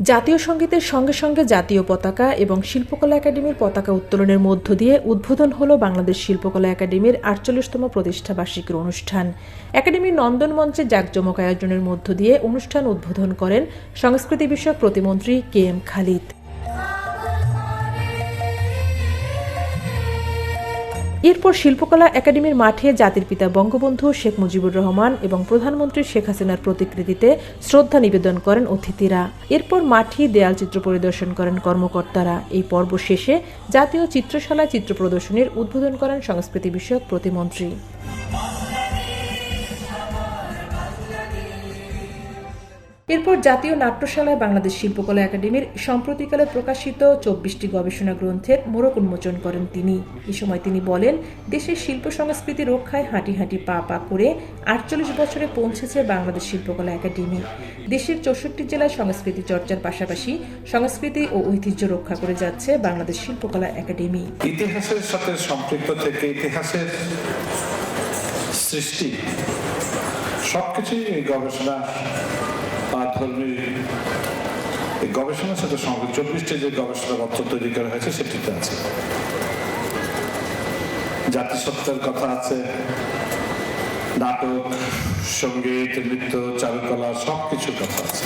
জাতীয় সঙ্গীতের সঙ্গে সঙ্গে জাতীয় পতাকা এবং শিল্পকলা একাডেমির পতাকা উত্তোলনের মধ্য দিয়ে উদ্বোধন হল বাংলাদেশ শিল্পকলা একাডেমির আটচল্লিশতম প্রতিষ্ঠা বার্ষিকীর অনুষ্ঠান। একাডেমির নন্দন মঞ্চে জাকজমক আয়োজনের মধ্য দিয়ে অনুষ্ঠান উদ্বোধন করেন সংস্কৃতি বিষয়ক প্রতিমন্ত্রী কে এম খালিদ। এরপর শিল্পকলা একাডেমির মাঠে জাতির পিতা বঙ্গবন্ধু শেখ মুজিবুর রহমান এবং প্রধানমন্ত্রী শেখ হাসিনার প্রতিকৃতিতে শ্রদ্ধা নিবেদন করেন অতিথিরা। এরপর মাঠে দেয়াল চিত্র পরিদর্শন করেন কর্মকর্তারা। এই পর্ব শেষে জাতীয় চিত্রশালায় চিত্র প্রদর্শনীর উদ্বোধন করেন সংস্কৃতি বিষয়ক প্রতিমন্ত্রী। এরপর জাতীয় নাট্যশালায় বাংলাদেশ শিল্পকলা একাডেমির সম্প্রতিকালে প্রকাশিত চব্বিশটি গবেষণা গ্রন্থের মোড়ক উন্মোচন করেন তিনি। এ সময় তিনি বলেন, দেশের শিল্প সংস্কৃতি রক্ষায় হাঁটি হাঁটি পা পা করে আটচল্লিশ বছরে পৌঁছেছে বাংলাদেশ শিল্পকলা একাডেমি। দেশের চৌষট্টি জেলায় সংস্কৃতি চর্চার পাশাপাশি সংস্কৃতি ও ঐতিহ্য রক্ষা করে যাচ্ছে বাংলাদেশ শিল্পকলা একাডেমি। ইতিহাসের সাথে সম্পৃক্ত থেকে ইতিহাসের সৃষ্টি, সবকিছুই এই গবেষণা বা ধর্মীয় গবেষণার সাথে সঙ্গে চব্বিশটি যে গবেষণা পত্র তৈরি করা হয়েছে সেটিতে আছে। জাতিসত্তার কথা আছে নাটক সংগীত নৃত্য চারুকলা সবকিছুর কথা আছে।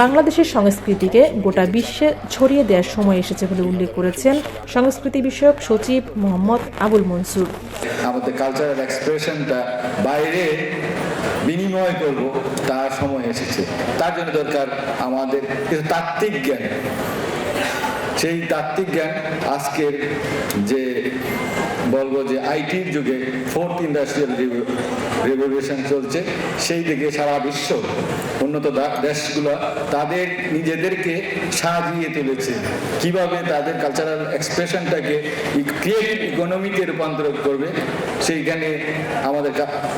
বাংলাদেশের সংস্কৃতিকে গোটা বিশ্বে ছড়িয়ে দেওয়ার সময় এসেছে বলে উল্লেখ করেছেন সংস্কৃতি বিষয়ক সচিব মোহাম্মদ আবুল মনসুর। আমাদের কালচারাল এক্সপ্রেশনটা বাইরে বিনিময় করব তার সময় এসেছে। তার জন্য দরকার আমাদের কিছু তাত্ত্বিক জ্ঞান। সেই তাত্ত্বিক জ্ঞান আজকের যে বলব যে আইটির যুগে ফোর্থ ইন্ডাস্ট্রিয়াল রেভলিউশন চলছে, সেই দিকে সারা বিশ্ব উন্নত দেশগুলো তাদের নিজেদেরকে সাজিয়ে তুলেছে। কীভাবে তাদের কালচারাল এক্সপ্রেশনটাকে ক্রিয়েটিভ ইকোনমিতে রূপান্তর করবে সেইখানে আমাদের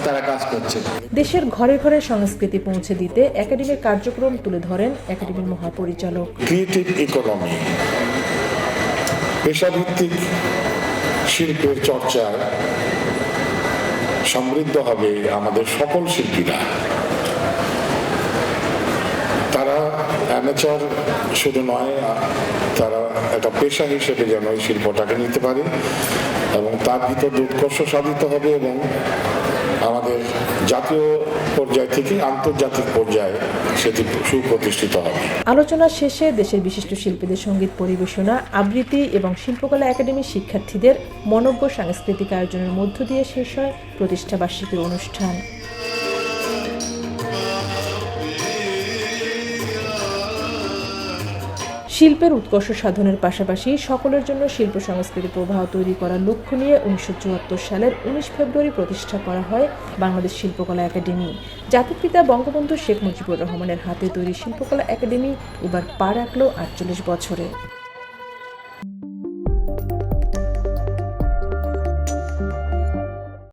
তারা কাজ করছে। দেশের ঘরে ঘরে সংস্কৃতি পৌঁছে দিতে একাডেমির কার্যক্রম তুলে ধরেন একাডেমির মহাপরিচালক। ক্রিয়েটিভ ইকোনমি পেশাভিত্তিক শিল্পের চর্চায় সমৃদ্ধ হবে আমাদের সকল শিল্পীরা। তারা অ্যামেচার শুধু নয় তারা একটা পেশা হিসেবে যেন এই শিল্পটাকে নিতে পারে এবং তার ভিতর উৎকর্ষ সাধিত হবে এবং আমাদের জাতীয় পর্যায় থেকে আন্তর্জাতিক পর্যায়ে সেটি সুপ্রতিষ্ঠিত হবে। আলোচনা শেষে দেশের বিশিষ্ট শিল্পীদের সংগীত পরিবেশনা, আবৃত্তি এবং শিল্পকলা একাডেমির শিক্ষার্থীদের মনজ্ঞ সাংস্কৃতিক আয়োজনের মধ্য দিয়ে শেষ হয় প্রতিষ্ঠাবার্ষিকীর অনুষ্ঠান। শিল্পের উৎকর্ষ সাধনের পাশাপাশি সকলের জন্য শিল্প সংস্কৃতি প্রবাহ তৈরি করার লক্ষ্য নিয়ে উনিশশো চুয়াত্তর সালের উনিশ ফেব্রুয়ারি প্রতিষ্ঠা করা হয় বাংলাদেশ শিল্পকলা একাডেমি। জাতির পিতা বঙ্গবন্ধু শেখ মুজিবুর রহমানের হাতে তৈরি শিল্পকলা একাডেমি এবার পা রাখল আটচল্লিশ বছরে।